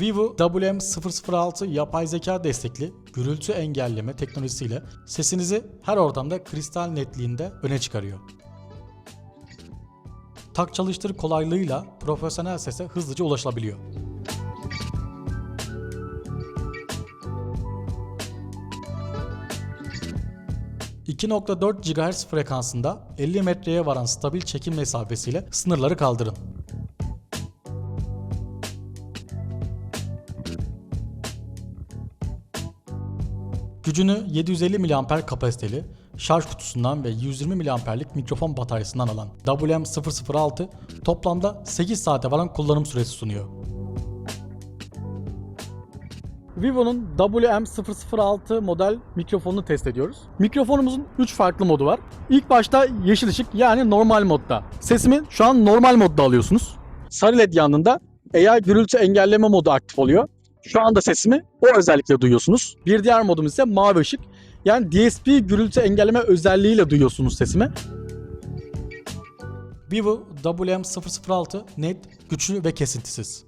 Vivo WM006 yapay zeka destekli gürültü engelleme teknolojisiyle sesinizi her ortamda kristal netliğinde öne çıkarıyor. Tak çalıştır kolaylığıyla profesyonel sese hızlıca ulaşılabiliyor. ...2.4 GHz frekansında 50 metreye varan stabil çekim mesafesiyle sınırları kaldırın. Gücünü 750 mAh kapasiteli şarj kutusundan ve 120 mAh'lik mikrofon bataryasından alan WM006 toplamda 8 saate varan kullanım süresi sunuyor. Vivo'nun WM006 model mikrofonunu test ediyoruz. Mikrofonumuzun 3 farklı modu var. İlk başta yeşil ışık yani normal modda. Sesimi şu an normal modda alıyorsunuz. Sarı led yanında AI gürültü engelleme modu aktif oluyor. Şu anda sesimi o özellikle duyuyorsunuz. Bir diğer modumuz ise mavi ışık. Yani DSP gürültü engelleme özelliğiyle duyuyorsunuz sesimi. Vivo WM006 net, güçlü ve kesintisiz.